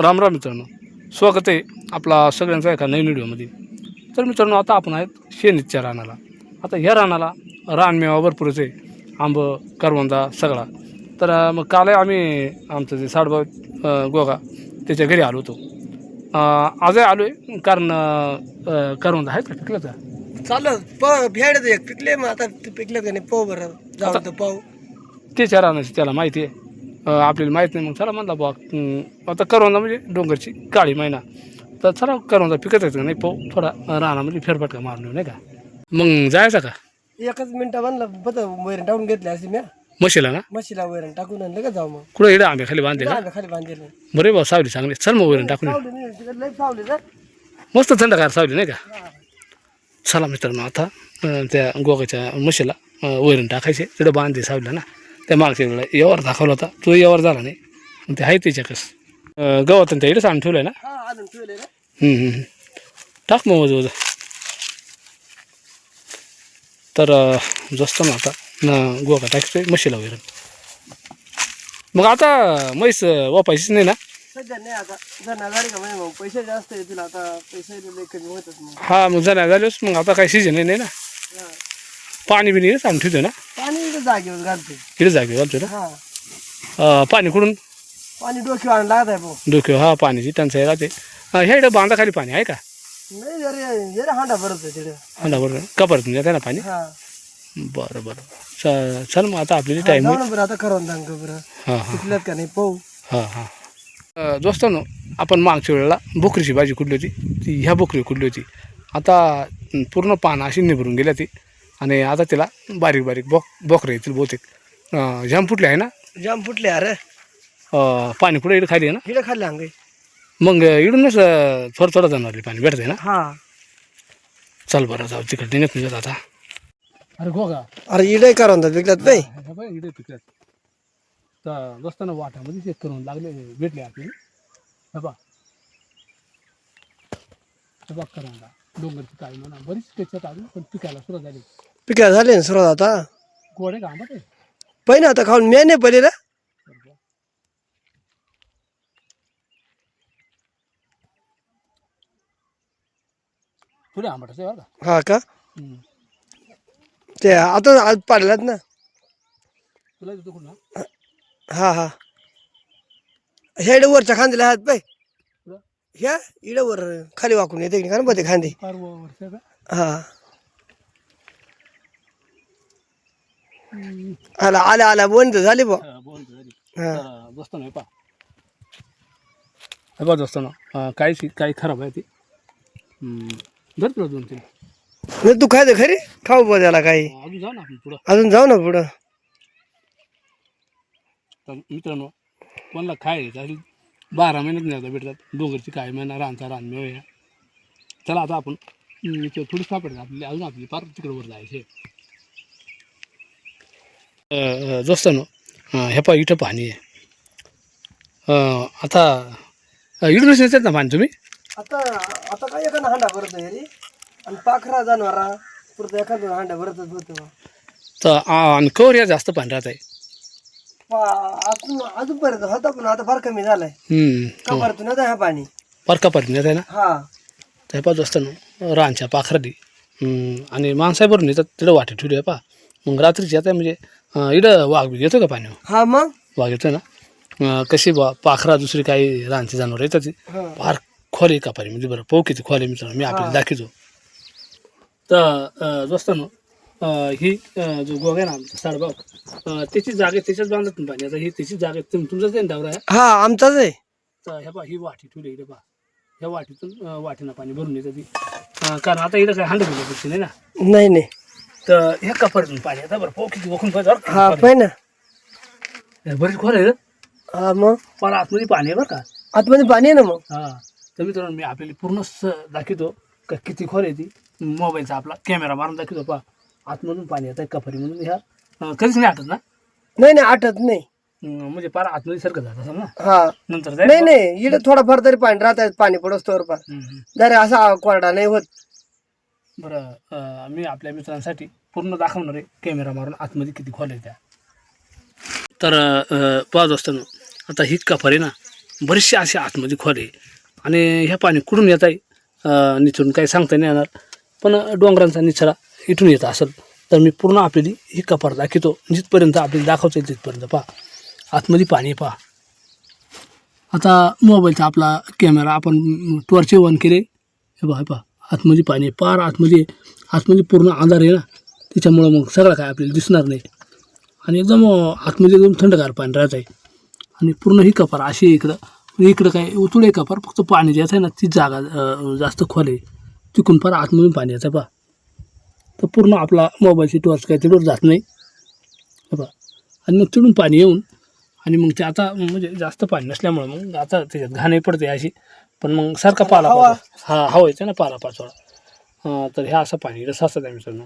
राम राम मित्रांनो. स्वागत आहे आपला सगळ्यांचा एका नवीन व्हिडिओमध्ये. तर मित्रांनो आता आपण आहेत शेनीच्या रानाला. आता ह्या रानाला रानमेवा भरपूरच आहे. आंब करवंदा सगळा. तर मग काल आम्ही आमचं जे अं, गोगा त्याच्या घरी आलो होतो. आजही आलो आहे कारण करवंदा आहेत का? पिकलं चाललं. पाव भेड एक पिकले मग आता पिकलं का नाही? पाव बरं. तर पाव त्याच्या रानाची त्याला माहिती आहे. आपल्याला माहीत नाही. मग चला म्हणला बा आता करवंदा म्हणजे डोंगरची काळी महिना तर चला करवंदा पिकत येतं नाही? पाहू थोडा रानामध्ये फेरफटका मारून नाही का? मग जायचा का? एकच मिनिटं म्हणलं बघ वैरण टाकून घेतली अशी म्या. म्हशीला ना? म्हशीला वैरण टाकून आणलं का जाऊ मग? कुठं इकडे आंबे खाली बांधले का आम्ही खाली बांधलेलं. बरे भाऊ सावली चांगली. चल मग वैरण टाकून येऊ. सावली नाही, तिकडे लई सावली रे. मस्त थंडगार सावली नाही का? चला मित्रांनो आता अं, त्या गोगाच्या म्हशीला अं, वैरण टाकायचे. तिकडे बांधते सावलीला ना? त्या मागच्या वेळेला यावर दाखवला होता. तो यावर झाला नाही. मग ते आहे त्याच्याकस गवत त्या इकडेच आणून ठेवलं ना? हा ठेवले रे हम्म, हम्म. टाक मग वज वज. तर अं, जस्त ना आता न गोगा टाकतोय म्हशीला वैरण मग आता म्हैस अं, वापायचीच नाही ना? सध्या नाही आता. झाली का म्हणजे मग? पैसे जास्त येतील आता. पैसे लई कमी होतच मग हा मग जाण्या झालोच मग आता काही सीजन नाही ना? हा. पाणी बिणी आणून ठेवतोय ना? पाणी इकडे जागेवर घालते इकडे जागे घालतोय ना? हा. अं, पाणी कुठून? पाणी डोक्यावर आणून लागत आहे भाऊ. डोके हा पाण्याची टंचाई राहते. अं, ह्या इकडे बांधा खाली पाणी आहे का? नाही जरे जरे हांडा भरत आहे तिकडे हांडा बरोबर कपरतून जाते ना पाणी? हा. बरं बरं. च- चल मग आता आपली टाईम होईल बरं आता बरं. हां हां. पिकल्यात का नाही? पाहू. हां हां. अं, दोस्तांनो आपण मागच्या वेळेला बोकरीची भाजी कुठली होती? ती ह्या बोकरी कुठली होती? आता अं, पूर्ण पानं अशी निभरून गेल्या ती. आणि आता तिला बारीक बारीक बोक बोकरं येतील बहुतेक. जाम फुटले आहे ना? जाम फुटले अरे. पाणी पुढे इकडे खाली आहे ना? हिडे खाल्ले अंग मग इकडूनच अं, थोडं थोडं जाणार आहे पाणी. भेटतंय ना? हा. चल बरं जाऊ तिकडे. निघत निघत आता. अरे गो का अरे इडे करून दात पिकल्यात बाई इकडे पिकल्यात तर दोस्तांना वाटामध्ये चेक करून लागले भेटले आपल्याला. हे बा हे बा करंदा डोंगरची काळी म्हणा बरीच त्याच्यात आली पण पिकायला सुरुवात झाली. पिकल्या झाले ना सुरुवात आता? गोडे का आंबट आहे पहिलं आता खाऊन मी नाही पहिले पुढे आंबटच आहे बरं का? हा का? हम्म. ते आता आज पाडल्यात ना? तुला देतो हा हा. ह्या इडे वरच्या खांद्याला आहेत बाई. कुठं? ह्या इडे वर खाली वाकून येते का ना खांदे. का? हा. आला आला आला बंद झाली बा. हा, बोल हा. तर दोस्तांनो हे पा हे दोस्तांनो अं, काही काही खराब आहे ती. हम्म. धर तुला दोन तीन. नाही तू दे खरी? खाऊ बा त्याला काही. अजून जाऊ ना आपण पुढं. अजून जाऊ ना पुढं. तर मित्रांनो कोणाला तरी बारा महिन्यात नाही आता भेटतात. डोंगरची काय महिना रानचा रान मेव या चला आता आपण इथं थोडी सापडते आपली अजून आपली पार तिकडे वर जायचे दोस्तानो हे पा इथं पाणी आहे. आता अं, इकडूनच येतात ना पाणी तुम्ही? आता आता काय एखादा हांडा भरत आहे रे. आणि पाखरा जनावरा पुरतं एखादा हांडा भरतच होतो. तर आणि कवर या जास्त पाणी राहत आहे अजूनपर्यंत होता पण आता फार कमी झालाय. ना हा. पाणी? पार का पाणी येत आहे ना? हा. त्या पाच असताना रानच्या पाखरडी आणि माणसाय भरून येतात तिकडं वाटे ठेवली आहे पा. मग रात्रीची आता म्हणजे अं, इकडं वाघ येतो का पाणी हा मग? वाघ येतो ना? कशी बा पाखरा दुसरी काही रानची जनावर येतात ती. फार खोले का पाणी? म्हणजे बरं पाहू किती खोले मित्रांनो मी आपल्याला दाखवतो. तर दोस्तांनो ही जो गोगा आहे ना आमचा साडबाग त्याची जागे त्याच्याच बांधत पाणी आता ही त्याची जागे तुम तुमचाच आहे ना डावरा आहे हा आमचाच आहे. तर ह्या पा ही वाटी ठेवली इकडे पा ह्या वाटीतून अं, वाटीनं पाणी भरून येतं ती. अं, कारण आता इकडं काय हंडपेक्षा नाही ना? नाही नाही. तर ह्या कपारीतून पाणी आता बरं. पाहू किती वखून पाहिजे बरं हा का? पाय ना. बरीच खोल आहे रे हा मग? पण आतमध्ये पाणी आहे बरं का? आतमध्ये पाणी आहे ना मग? हा. तर मित्रांनो मी आपल्याला पूर्ण स दाखवतो का किती खोल आहे ती. मोबाईलचा आपला कॅमेरा मारून दाखवतो पा आतमधून पाणी येत आहे कपारीमधून ह्या अं, कधीच नाही आटत ना? नाही नाही आटत नाही. अं, म्हणजे पार आतमध्ये सारखं जात असेल ना? हा. नंतर नाही जाईल नाही इकडे थोडाफार तरी पाणी राहत पाणी पडत तोवर पार हम्म. जरे असा कोरडा नाही होत. बरं अं, मी आपल्या मित्रांसाठी पूर्ण दाखवणार आहे कॅमेरा मारून आतमध्ये किती खोल आहे त्या. तर पाच असताना आता ही कपारी ना बरेचसे असे आतमध्ये खोल आहे. आणि ह्या पाणी कुठून येत आहे निचून काही सांगता नाही येणार पण डोंगरांचा निचरा इथून येत असेल तर मी पूर्ण आपली ही कपार दाखवतो. जिथपर्यंत आपल्याला दाखवता येईल तिथपर्यंत पहा. आतमध्ये पाणी आहे पहा. आता मोबाईलचा आपला कॅमेरा आपण टॉर्च ऑन केले. हे पहा हे पहा. आतमध्ये पाणी पार आतमध्ये आतमध्ये पूर्ण आधार आहे ना. त्याच्यामुळं मग सगळं काय आपल्याला दिसणार नाही. आणि एकदम आतमध्ये एकदम थंडगार पाणी राहत आहे. आणि पूर्ण ही कपार अशी इकडं. इकडं काय उतुळ आहे कपार. फक्त पाणी जे आहे ना ती जागा जास्त खोल आहे. तिकून फार आतमधून पाणी येतं पहा. तर पूर्ण आपला मोबाईलची टॉर्च काय तिकडवर जात नाही. पहा. आणि मग तिकडून पाणी येऊन आणि मग ते आता म्हणजे जास्त पाणी नसल्यामुळं मग आता त्याच्यात घाणही पडते अशी. पण मग सारखा पाला हा हवा येते ना पाला पाचोळा तर ह्या असं पाणी इकडं साचत आहे मित्रांनो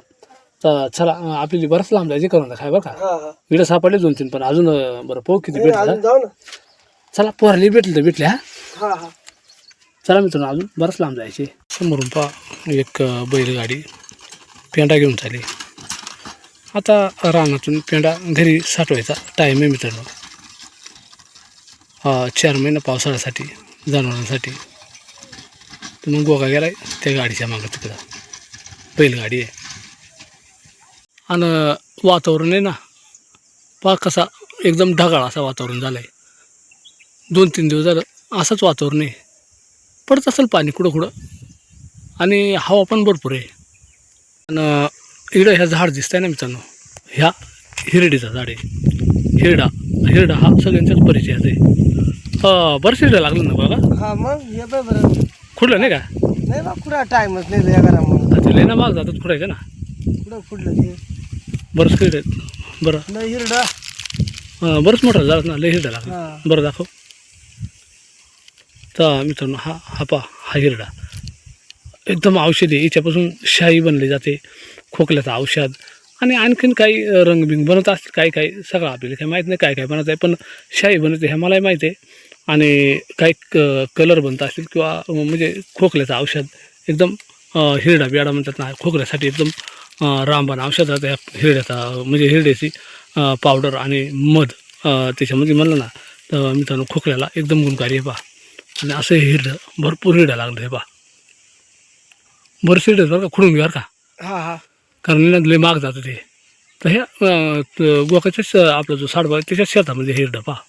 तर चला आपली बरंच लांब जायची करून काय बरं का? इकडं सापडले दोन तीन पण अजून बरं पाहू किती भेटलं. चला पोरली भेटले तर भेटले हा. चला मित्रांनो अजून बरंच लांब जायचे. समोरून पहा एक बैलगाडी. पेंडा घेऊन चालली. आता रानातून पेंडा घरी साठवायचा टाईम आहे मित्रांनो. चार महिना पावसाळ्यासाठी जनावरांसाठी. तर मग गोगा गेला त्या गाडीच्या मागं तिकडं. बैलगाडी आहे. आणि वातावरण आहे ना पा कसा एकदम ढगाळ असं वातावरण झालं आहे दोन तीन दिवस झालं असंच वातावरण आहे. पडत असेल पाणी कुठं कुठं आणि हवा पण भरपूर आहे. आणि इकडं ह्या झाड दिसत आहे ना मित्रांनो. ह्या हिरडीचा झाड आहे. हिरडा. हिरडा हा सगळ्यांच्याच परिचयाचा आहे. अं, बरंच हिरडा लागलं ना बघा हा मग बरं. खुडलं नाही का? नाही बा कुठं टाइमच नाही या घरामुळे. ते लय ना माग जातात खुडायचं ना? कुठं फुडलं ते? बरंच हिरडे बरं. हिरडा. बरंच मोठं झालं ना लय हिरडा लागला. बरं दाखव. तर मित्रांनो हा हा पा हा हिरडा. एकदम औषधी याच्यापासून शाई बनली जाते खोकल्याचं औषध आणि आणखीन काही रंगबिंग बनत असतील काही काही सगळं आपल्याला काही माहीत नाही काय काय बनत आहे पण शाई बनते हे मलाही माहीत आहे. आणि काही क कलर बनत असतील किंवा म्हणजे खोकल्याचं औषध एकदम हिरडा बियाडा म्हणतात ना खोकल्यासाठी एकदम अ, रामबाण औषध आहे त्या हिरड्याचा म्हणजे हिरड्याची पावडर आणि मध त्याच्यामध्ये म्हणलं ना तर मित्रांनो खोकल्याला एकदम गुणकारी आहे पहा. आणि असं हिरडं भरपूर हिरड्या लागलं आहे पहा. हिरडं बरं का खुडून घ्या बरं का? हा हा. कारण ना लय माग जातं ते. तर ह्या त- गोकाच्याच आपला जो साडबा आहे त्याच्याच शेतामध्ये हिरडं पहा.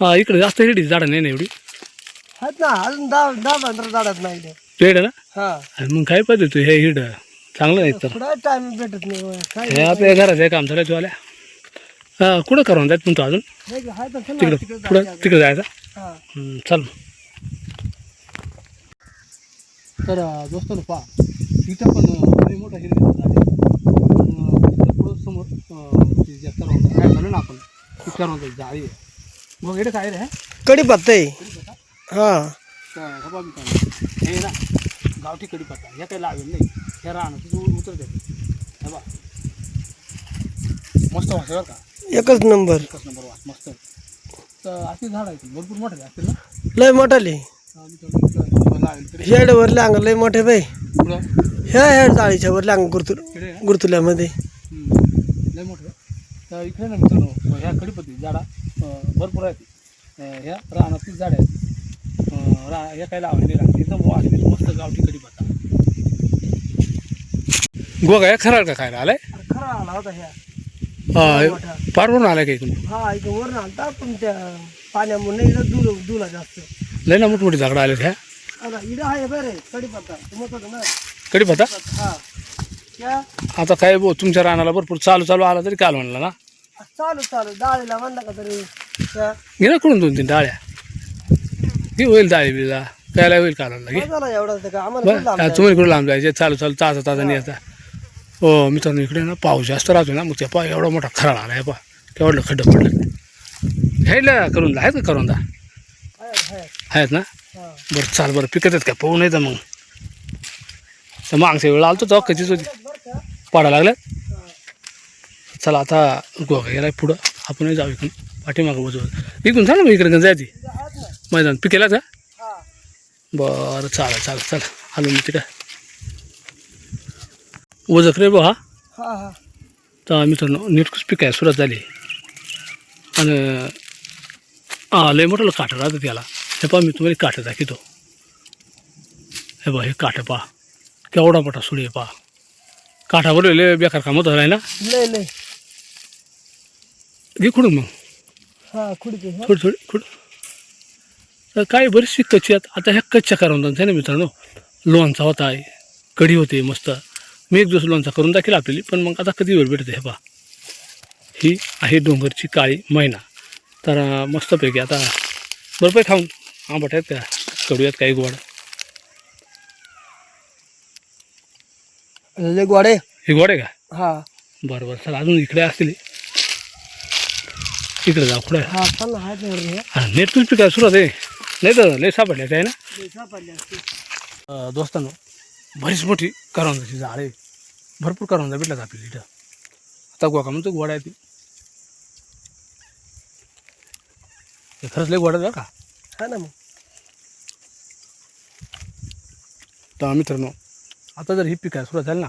हा इकडे जास्त हिरडी झाडं नाही ना एवढी? आहेत ना अजून दहा दहा पंधरा झाडात नाही ते पेड ना? हा. आणि मग काय पाहिजे तू हे हिरडं? चांगलं नाही तर. कुठं टाइम भेटत नाही होय. काय हे आपल्या घराचं आहे काम चालायचं आल्या हा कुठं करून जायचं म्हणतो अजून? नाही का? आहे तर चल ना, तिकडं तिकडं पुढं जायचं. तिकडे जायचं? हा. हं, चल तर दोस्तांनो पहा. इथं पण लय मोठा हिरवा आहे इथं पुढं समोर अं, ते जे करवंद काय झालं ना आपण ते करवंद जाळी आहे. मग इकडे काय रे? कडीपत्ता आहे. हा. तर हे बघ मित्रांनो, हे ना गावठी कडीपत्ता हे काही लावेल नाही. हे राहणं तुझं उतर हे बघ. मस्त वाटतं बरं का? एकच नंबर. एकच नंबर वाट मस्त. तर असे झाड आहेत. भरपूर मोठे असतील ना? लय मोठाली. इकडं हेड वर लांग लय मोठे बाई. ह्या हेड जाळीच्या वर लांग गुरतुल इकडे. गुरतुल्यामध्ये. लय मोठं. तर इकडे ना मित्रांनो ह्या कडीपत्ती झाडा भरपूर आहेत. ह्या रानातील झाडं आहेत. रा ह्या राहत एकदम मस्त गावठी कडीपत्ता गोगा या खराळ का काय आलाय? अरे खरा आला होता ह्या. हा पारवरून आलाय का इकडून? हा इथं वर आलता पण त्या पाण्यामुळे इकडं दूर दुला जास्त. लय ना मोठमोठी झाकडं आले ह्या. कडीपत्ता. हा. आता काय बो तुमच्या रानाला भरपूर चालू चालू आला तरी काल म्हणला ना. चालू चालू. डाळीला म्हणला का तरी घे ना कडून दोन तीन डाळ्या. घे होईल डाळी बिळा. प्यायला होईल कालाला घे. तुम्ही इकडे लांब जायचे? चालू चालू ताजा ताजा नाही आता. हो मित्रांनो इकडे ना पाऊस जास्त राहतो ना मग त्या पा एवढा मोठा खराळ आला आहे पा केवढलं खड्डं पडलं. ह्याला करून आहेत का करून दा? आहे. आहेत ना. बरं चाल बरं पिकत आहेत का? पाहू नाही तर मग. तर मागच्या वेळेला आलतो तेव्हा कधीच होती. पाडा लागल्यात. चला आता गोगा गेला पुढं. आपणही जाऊ इकडून. पाठीमागं बसू इकडून चाल मग इकडे जायची मैदान. पिकेला का हा? बरं चालेल चालेल चला आलो मी तिकडं. ओझक रे बा हा? तर मित्रांनो नेटकूच पीक आहे सुरुवात झाली. आणि हा लय मोठं काठं राहतं त्याला. हे पहा मी तुम्हाला काठं दाखवतो. हे बा हे काठं पहा. केवढा मोठा सुडी आहे पहा. काठावर लय बेकार काम होतं आहे ना लय लय. घे खुडून मग. थोडी थोडी खुड काय बरीचशी कच्ची आहेत. आता ह्या कच्च्या करून आहे ना मित्रांनो. लोणचा होता आहे कढी होते मस्त. मी एक दिवस लोणचा करून दाखील आपल्याला पण मग आता कधी वेळ भेटते हे पहा. ही आहे डोंगरची काळी मैना. तर मस्तपैकी आता बरोबर खाऊन आंबट आहेत का? आहेत काही गोड. लय गोडे हे गोड का? हा. बरं बरं. चला अजून इकडे असतील. इकडे जाऊ पुढे. हा चाल हात हे. नेट तुझ पिकायला सुरुवात आहे. नाही तर लय सापडल्याचं आहे ना? दोस्तांनो बरीच मोठी करवंदाची झाड आहे. भरपूर करवंदा भेटला आपल्याला इथं. आता गोका म्हणतो गोडा आहे ती. हे खरंच लय बरं का? हा ना मग. तर मित्रांनो आता जर ही पिकायला सुरुवात झाली ना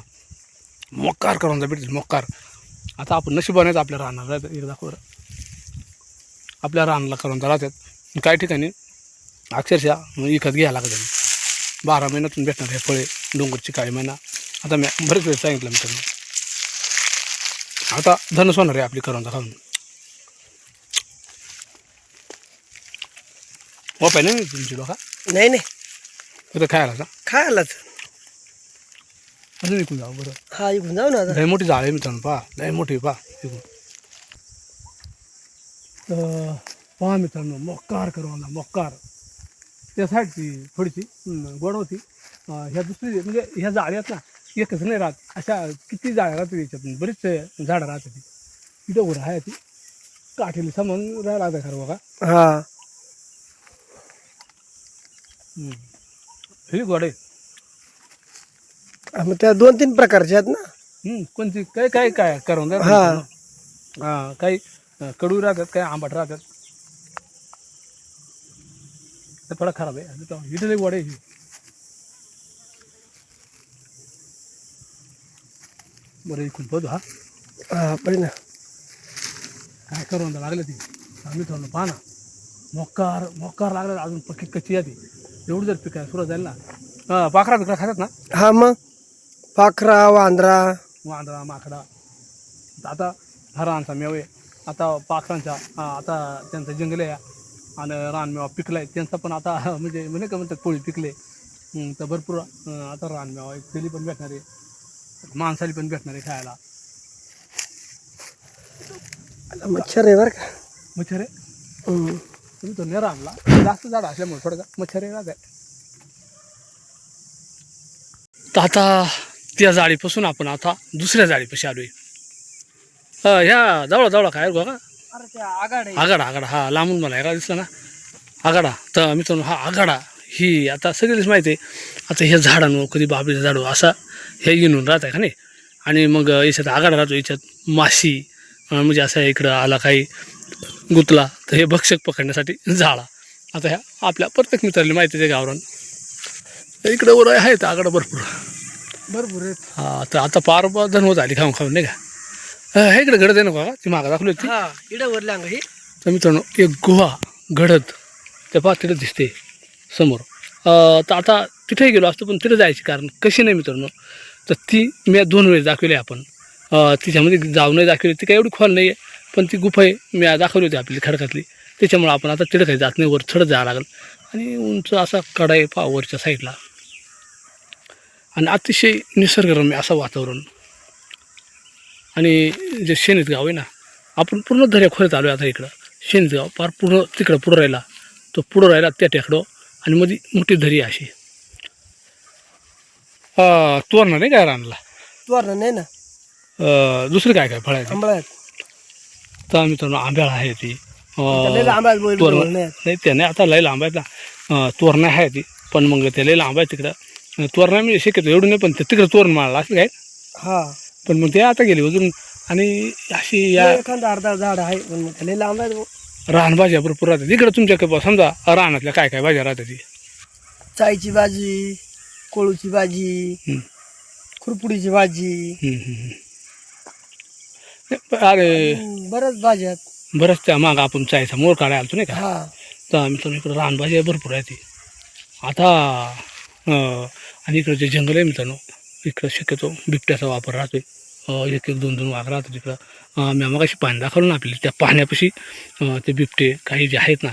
मोकार करवंदा भेटतील मोकार. आता आपण नशिबानेच आपल्या राहतात एकदा बरं. आपल्या रानाला करवंदा राहतात. काही ठिकाणी अक्षरशः विकत घ्यायला लागतात बारा महिन्यातून भेटणार हे फळे डोंगरची काळी महिना आता मी बरेच वेळ सांगितलं मित्रांनो. आता धनच होणार आहे आपली करवंदा खाऊन. वापाय नाही तुमची डोका नाही नाही. फक्त खायला का खायलाच. अजून इकून जाऊ बरं. हा इकडून जाऊ ना आता. लय मोठी जाळ आहे मित्रांनो पहा. लय मोठी पहा. तर पहा मित्रांनो मोकार करवाला मोकार त्या साईडची थोडीशी गोड होती. अं, ह्या दुसरी म्हणजे ह्या जाळ्यात ना एकच नाही राहत. अशा किती जाळ्या राहतात याच्यात? बरीच झाडं राहतात तिथं उडं आहे ती. काठीला सामान राहायला आता खरं बघा. हा. हं. हे गोड. आहे मग त्या दोन तीन प्रकारचे आहेत ना? कोणती? काय काय काय करून हा. हां काही कडू राहतात काही आंबट राहतात. थोडा खराब आहे. इथे गोड आहे. ही. बरं इकून बघू हा. हा पडी ना. काय करून लागलं ती? आम्ही थोडं पहा ना. मोकार मोकार लागलं अजून पक्की कच्ची आहे ती. एवढी जर पिकाय सुरुवात जाईल ना हां पाखरा बिकरा खातात ना? हा मग? पाखरा वांद्रा. वांदळा माकडा. आता हरांचा मेव आहे. आता पाखरांचा हा, आता त्यांचं जंगल आहे. आणि रानमेवा पिकलाय. त्यांचा पण आता म्हणजे म्हणे का म्हणतात पोळी पिकले. तर भरपूर अं, आता रानमेवा आहे. तेली पण भेटणार आहे. माणसाली पण भेटणार आहे खायला. मच्छर आहे बरं का? मच्छर आहे? हम्म. तुम्ही नाही रानला जास्त झाड असल्यामुळे थोडं मच्छर आहे राहत तर आता त्या जाळीपासून आपण आता दुसऱ्या जाळीपाशी आलोय. अं, ह्या जवळ जवळ काय बघा आगाड आहे आगाडा हा लांबून मला एका दिसला ना. आगाडा तर मित्रांनो हा आगाडा ही आता सगळीच माहिती आहे. आता ह्या झाडांवर कधी बाबरीचं झाडू असा हे येऊन राहत आहे का नाही? आणि मग याच्यात आगाडा राहतो याच्यात माशी म्हणजे असं इकडं आला काही गुतला तर हे भक्षक पकडण्यासाठी झाडा. आता ह्या आपल्या प्रत्येक मित्राला माहिती आहे गावरान. इकडं वर आहेत आगाडा भरपूर. भरपूर आहेत. हा तर आता पार धन होत आली खाऊन खाऊन नाही का? हे इकडे घडत आहे ना का? ती मागं दाखवली होती. हा इडं वरल्या अंग ही तर मित्रांनो एक गुहा घडत त्या तिथं दिसते समोर. तर आता तिथे गेलो असतो पण तिथे जायची कारण कशी नाही मित्रांनो. तर ती मी दोन वेळेस दाखवली आपण. तिच्यामध्ये जाऊ नाही दाखवली ती काही एवढी खोल नाही आहे पण ती गुफा आहे मी दाखवली होती आपली खडकातली. त्याच्यामुळे आपण आता तिथं काही जात नाही वर चढत जावं लागेल. आणि उंच असा कडा आहे पहा वरच्या साईडला. आणि अतिशय निसर्गरम्य असं वातावरण. आणि जे शेनीत गाव आहे ना आपण पूर्ण दर्या खोऱ्यात आलो आता इकडं. शेनीत गाव पार पूर्ण तिकडं पुढं राहिला तो पुढं राहिला त्या टेकडं आणि मध्ये मोठी दरी आहे अशी तोरणं नाही काय रानला? तोरण नाही ना. दुसरी काय काय फळ आहे आहेत तर मित्रांनो आंब्याळा आहे ती. तोरण नाही त्याने आता लय लांब आहेत ना. तोरणं आहे ती. पण मग ते लय लांब आहे तिकडं. तोरणं मी शक्यतो एवढं नाही पण ते तिकडं तोरण माळला असं काय? हा. पण मग ते आता गेले अजून. आणि अशी या एखादा अर्धा झाड आहे पण मग लय लांब आहेत बुवा. रानभाज्या भरपूर राहतात. इकडं तुमच्याकडे बा समजा रानातल्या काय काय भाज्या राहतात ती? चाईची भाजी कोळूची भाजी. खुरपुडीची भाजी. अरे. बऱ्याच भाज्या आहेत. बऱ्याच त्या मागं आपण चायचा मोर काढायला आलतो नाही का? हा. तर मित्रांनो इकडं रानभाजी भरपूर आहे ती आता अं, आणि इकडं जे जंगल आहे मित्रांनो इकडं शक्यतो बिबट्याचा वापर राहतोय. अं, एक एक दोन दोन वाघ राहतात इकडं. अं, मी मगाशी पाणी दाखवलं ना आपल्याला त्या पाण्यापाशी अं, ते बिबटे काही जे आहेत ना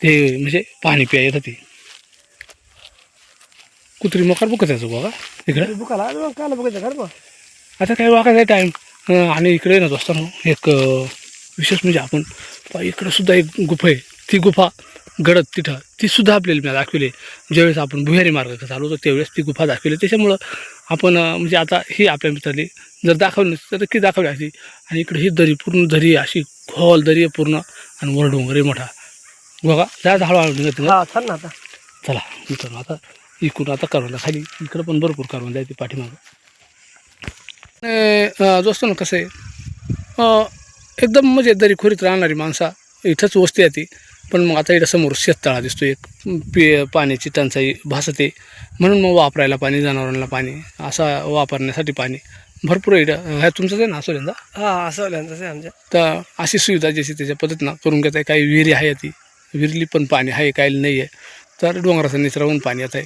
ते म्हणजे पाणी प्या येतात ते. कुत्री मकार बुकत यायचं बघा इकडं? बुकाला काला बघायचं बघ आता काय वागायचा टाईम आणि इकडे ना दोस्तांनो एक विशेष म्हणजे आपण इकडं सुद्धा एक गुफा आहे. ती गुफा गडद तिथं ती सुद्धा आपल्याला मी दाखवली. ज्यावेळेस आपण भुयारी मार्ग चालू होतो त्यावेळेस ती गुफा दाखवली. त्याच्यामुळं आपण म्हणजे आता ही आपल्या मित्राली जर दाखवली नसती तर नक्की दाखवली असती. आणि इकडे ही दरी पूर्ण दरी अशी खोल दरी आहे पूर्ण. आणि वर डोंगर आहे मोठा. बघा जायचं हळूहळू निघत. हा छान ना आता. चला मित्रांनो आता इकडून आता करवंदा खाली. इकडं पण भरपूर करवंदा आहे ती पाठीमागं. दोस्त ना कसं आहे एकदम म्हणजे दरी खोरीत राहणारी माणसा इथंच वस्ती आहे ती. पण मग आता इथं समोर शेततळा दिसतो एक पि पाण्याची टंचाई भासते म्हणून मग वापरायला पाणी जनावरांना पाणी असा वापरण्यासाठी पाणी. भरपूर इथं. ह्या तुमचंच आहे ना असं यंदा हा असं तसं आहे आमच्या तर अशी सुविधा जशी त्याच्या पद्धतीनं करून घेत आहे. काही विहिरी आहे ती. विहिरीली पण पाणी आहे काही नाही आहे. तर डोंगराचं निचरावून पाणी येत आहे.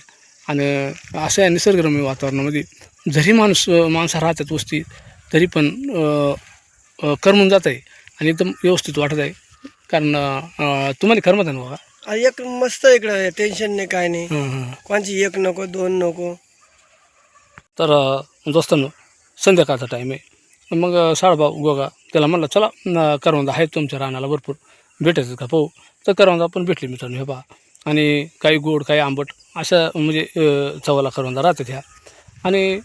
आणि असं आहे निसर्गरम्य वातावरणामध्ये जरी माणूस माणसं राहतात वस्ती तरी पण करमून जात आहे आणि एकदम व्यवस्थित वाटत आहे. कारण तुम्हाला करमत आहे ना बघा आणि एक मस्त इकडं टेन्शन नाही काय नाही. कोणची एक नको दोन नको. तर दोस्तांनो संध्याकाळचा टाईम आहे. मग अं, साडभाऊ गोगा त्याला म्हणलं चला करवंदा आहेत तुमच्या रानाला भरपूर. भेटायचं का? पाहू. तर करवंदा पण भेटली मित्रांनो हे पहा. आणि काही गोड काही आंबट अशा म्हणजे चवाला करवंदा राहतात ह्या. आणि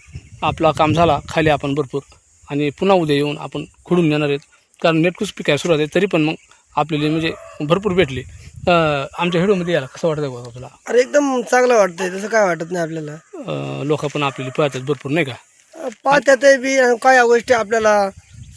आपला काम झाला खाली आपण भरपूर. आणि पुन्हा उद्या येऊन आपण खुडून नेणार आहेत. कारण नेटकूच पिकाय सुरुवात आहे तरी पण मग आपल्याला म्हणजे भरपूर भेटले. आमच्या व्हिडिओमध्ये यायला कसं वाटतं बघा तुला? अरे एकदम चांगलं वाटतंय तसं काय वाटत नाही आपल्याला. लोक पण आपल्याला पाहतात भरपूर नाही का? पाहत्यात बी काय गोष्टी आपल्याला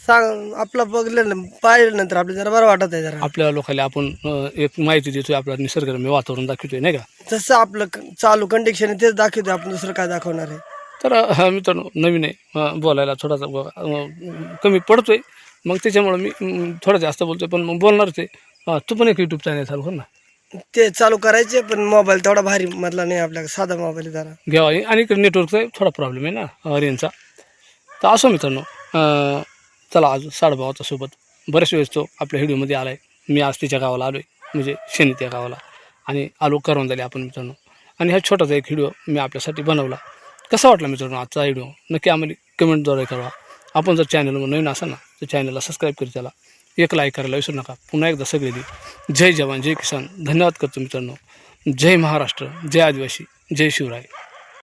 सांग आपलं बघलं पाहिल्यानंतर आपल्याला जरा बरं वाटत आहे जरा. आपल्या लोकांना आपण एक माहिती देतोय आपल्या निसर्गरम्य वातावरण दाखवतोय नाही का? जसं आपलं चालू कंडिक्शन तेच दाखवतो आपण दुसरं काय दाखवणार आहे. तर अ, मित्रांनो नवीन आहे. बोलायला थोडासा कमी पडतोय. मग त्याच्यामुळं मी थोडं जास्त बोलतोय पण मग बोलणारच आहे तू पण एक यूट्यूब चॅनल चालू कर ना. ते चालू करायचे पण मोबाईल तेवढा भारी मधला नाही आपल्याला साधा मोबाईल जरा. घ्यावा आणि इकडे नेटवर्कचा थोडा प्रॉब्लेम आहे ना रेंजचा तर असो मित्रांनो चला आज साडेभावाचा सोबत. बऱ्याच वेळेस तो आपल्या व्हिडिओमध्ये आला आहे मी आज तिच्या गावाला आलो आहे म्हणजे शेणी त्या गावाला. आणि आलो करून झाले आपण मित्रांनो. आणि हा छोटासा एक व्हिडिओ मी आपल्यासाठी बनवला. कसा वाटला मित्रांनो आजचा व्हिडिओ नक्की आम्हाला कमेंटद्वारे कळवा. आपण जर चॅनलवर नवीन असाल ना तर चॅनलला सबस्क्राईब करी त्याला. एक लाईक करायला विसरू नका. पुन्हा एकदा सगळे दे जय जवान जय किसान. धन्यवाद करतो मित्रांनो. जय महाराष्ट्र जय आदिवासी जय शिवराय.